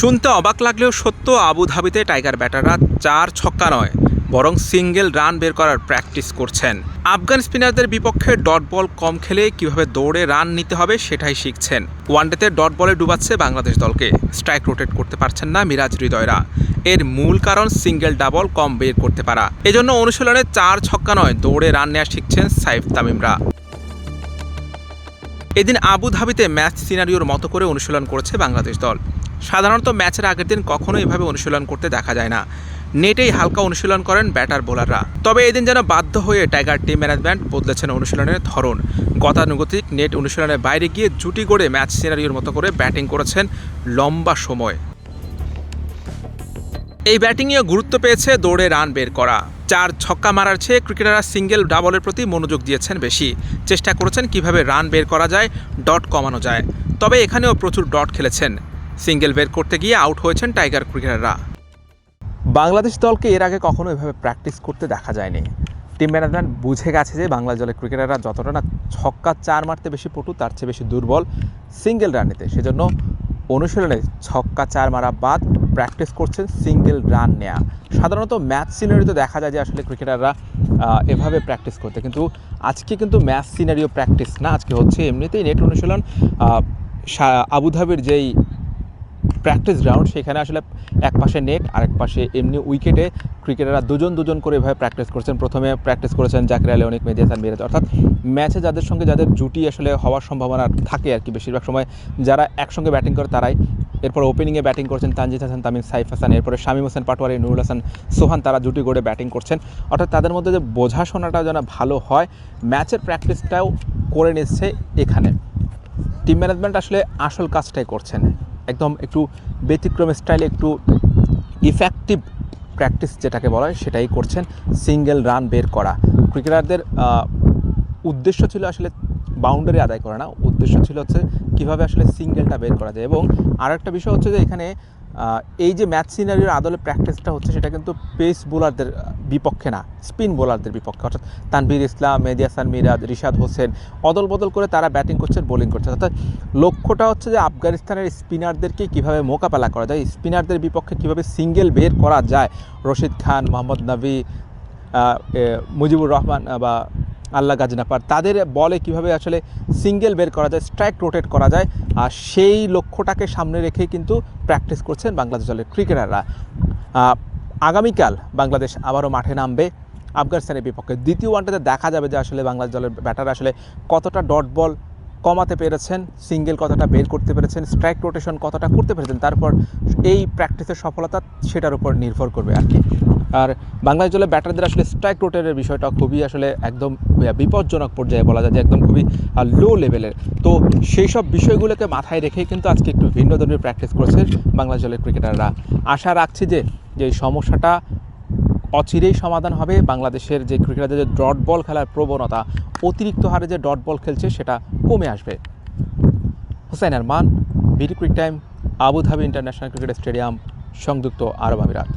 শুনতে অবাক লাগলেও সত্য, আবুধাবিতে টাইগার ব্যাটাররা চার ছক্কা নয়, বরং সিঙ্গেল রান বের করার প্র্যাকটিস করছেন। আফগান স্পিনারদের বিপক্ষে ডট বল কম খেলে কীভাবে দৌড়ে রান নিতে হবে সেটাই শিখছেন। ওয়ানডেতে ডট বলে ডুবাচ্ছে বাংলাদেশ দলকে, স্ট্রাইক রোটেট করতে পারছেন না মিরাজ হৃদয়রা। এর মূল কারণ সিঙ্গেল ডাবল কম বের করতে পারা। এজন্য অনুশীলনে চার ছক্কা নয়, দৌড়ে রান নেওয়া শিখছেন সাইফ তামিমরা। এদিন আবুধাবিতে ম্যাচ সিনারিওর মতো করে অনুশীলন করেছে বাংলাদেশ দল। সাধারণত ম্যাচের আগের দিন কখনো এভাবে অনুশীলন করতে দেখা যায় না। নেটেই হালকা অনুশীলন করেন ব্যাটার বোলাররা। তবে এদিন যেন বাধ্য হয়ে টাইগার টিম ম্যানেজমেন্ট বদলেছেন অনুশীলনের ধরন। গতানুগতিক নেট অনুশীলনের বাইরে গিয়ে জুটি গড়ে ম্যাচ সিনারিওর মতো করে ব্যাটিং করেছেন লম্বা সময়। এই ব্যাটিংয়েও গুরুত্ব পেয়েছে দৌড়ে রান বের করা। চার ছক্কা মারার চেয়ে ক্রিকেটাররা সিঙ্গেল ডাবলের প্রতি মনোযোগ দিয়েছেন বেশি। চেষ্টা করেছেন কীভাবে রান বের করা যায়, ডট কমানো যায়। তবে এখানেও প্রচুর ডট খেলেছেন। সিঙ্গেল বের করতে গিয়ে আউট হয়েছেন টাইগার ক্রিকেটাররা। বাংলাদেশ দলকে এর আগে কখনো এভাবে প্র্যাকটিস করতে দেখা যায়নি। টিম ম্যানেজমেন্ট বুঝে গেছে যে বাংলা দলের ক্রিকেটাররা যতটা না ছক্কা চার মারতে বেশি পটু, তার চেয়ে বেশি দুর্বল সিঙ্গেল রান নিতে সেজন্য অনুশীলনে ছক্কা চার মারা বাদ প্র্যাকটিস করছেন সিঙ্গেল রান নেয়া। সাধারণত ম্যাচ সিনারিতে দেখা যায় যে আসলে ক্রিকেটাররা এভাবে প্র্যাকটিস করতে। কিন্তু আজকে কিন্তু ম্যাচ সিনারিও প্র্যাকটিস না, আজকে হচ্ছে এমনিতেই নেট অনুশীলন আবুধাবির যেই প্র্যাকটিস গ্রাউন্ড সেখানে আসলে এক পাশে নেট আরেক পাশে এমনি উইকেটে ক্রিকেটাররা দুজন দুজন করে এভাবে প্র্যাকটিস করছেন। প্রথমে প্র্যাকটিস করেছেন জাকির আলী অনেক মেদিয়াসান মিরাজ। অর্থাৎ ম্যাচে যাদের সঙ্গে যাদের জুটি আসলে হওয়ার সম্ভাবনা থাকে আর কি বেশিরভাগ সময়, যারা একসঙ্গে ব্যাটিং করে তারাই। এরপর ওপেনিংয়ে ব্যাটিং করছেন তানজিদ হাসান, তামিম সাইফ হাসান, এরপরে শামীম হোসেন পাটোয়ারি, নুরুল হাসান সোহান, তারা জুটি গড়ে ব্যাটিং করছেন। অর্থাৎ তাদের মধ্যে যে বোঝাশোনাটা যেন ভালো হয় ম্যাচের প্র্যাকটিসটাও করে নিচ্ছে এখানে। টিম ম্যানেজমেন্ট আসলে আসল কাজটাই করছেন। একদম একটু ব্যতিক্রম স্টাইলে একটু ইফেক্টিভ প্র্যাকটিস যেটাকে বলা হয়, সেটাই করছেন সিঙ্গেল রান বের করা। ক্রিকেটারদের উদ্দেশ্য ছিল আসলে বাউন্ডারি আদায় করা না। উদ্দেশ্য ছিল হচ্ছে কীভাবে আসলে সিঙ্গেলটা বের করা যায়। এবং আরেকটা বিষয় হচ্ছে যে এখানে এই যে ম্যাচ সিনারির আদলে প্র্যাকটিসটা হচ্ছে সেটা কিন্তু পেস বোলারদের বিপক্ষে না, স্পিন বোলারদের বিপক্ষে। অর্থাৎ তানভীর ইসলাম মেদিয়াসান মিরাজ, রিশাদ হোসেন অদল বদল করে তারা ব্যাটিং করছেন বোলিং করছেন অর্থাৎ লক্ষ্যটা হচ্ছে যে আফগানিস্তানের স্পিনারদেরকে কীভাবে মোকাবেলা করা যায়, স্পিনারদের বিপক্ষে কীভাবে সিঙ্গেল বের করা যায়। রশিদ খান, মোহাম্মদ নবী মুজিবুর রহমান বা আল্লাহ গাজনাপার তাদের বলে কীভাবে আসলে সিঙ্গেল বের করা যায়, স্ট্রাইক রোটেট করা যায়, আর সেই লক্ষ্যটাকে সামনে রেখে কিন্তু প্র্যাকটিস করছেন বাংলাদেশ দলের ক্রিকেটাররা। আগামীকাল বাংলাদেশ আবারও মাঠে নামবে আফগানিস্তানের বিপক্ষে। দ্বিতীয় ওয়ানটাতে দেখা যাবে যে আসলে বাংলাদেশ দলের ব্যাটার আসলে কতটা ডট বল কমাতে পেরেছেন, সিঙ্গেল কতটা বের করতে পেরেছেন স্ট্রাইক রোটেশন কতটা করতে পেরেছেন, তারপর এই প্র্যাকটিসের সফলতা সেটার উপর নির্ভর করবে আর কি। আর বাংলাদেশ দলের ব্যাটারদের আসলে স্ট্রাইক রোটেটের বিষয়টা খুবই আসলে একদম বিপজ্জনক পর্যায়ে বলা যায় যে একদম খুবই লো লেভেলের তো সেই সব বিষয়গুলোকে মাথায় রেখেই কিন্তু আজকে একটু ভিন্ন ধরনের প্র্যাকটিস করেছে বাংলাদেশ দলের ক্রিকেটাররা আশা রাখছি যে যে সমস্যাটা অচিরেই সমাধান হবে বাংলাদেশের যে ক্রিকেটারদের যে ডট বল খেলার প্রবণতা, অতিরিক্ত হারে যে ডট বল খেলছে সেটা কমে আসবে। Hussain Arman, BD Cric Time, Abu Dhabi International Cricket Stadium, সংযুক্ত আরব আমিরাত।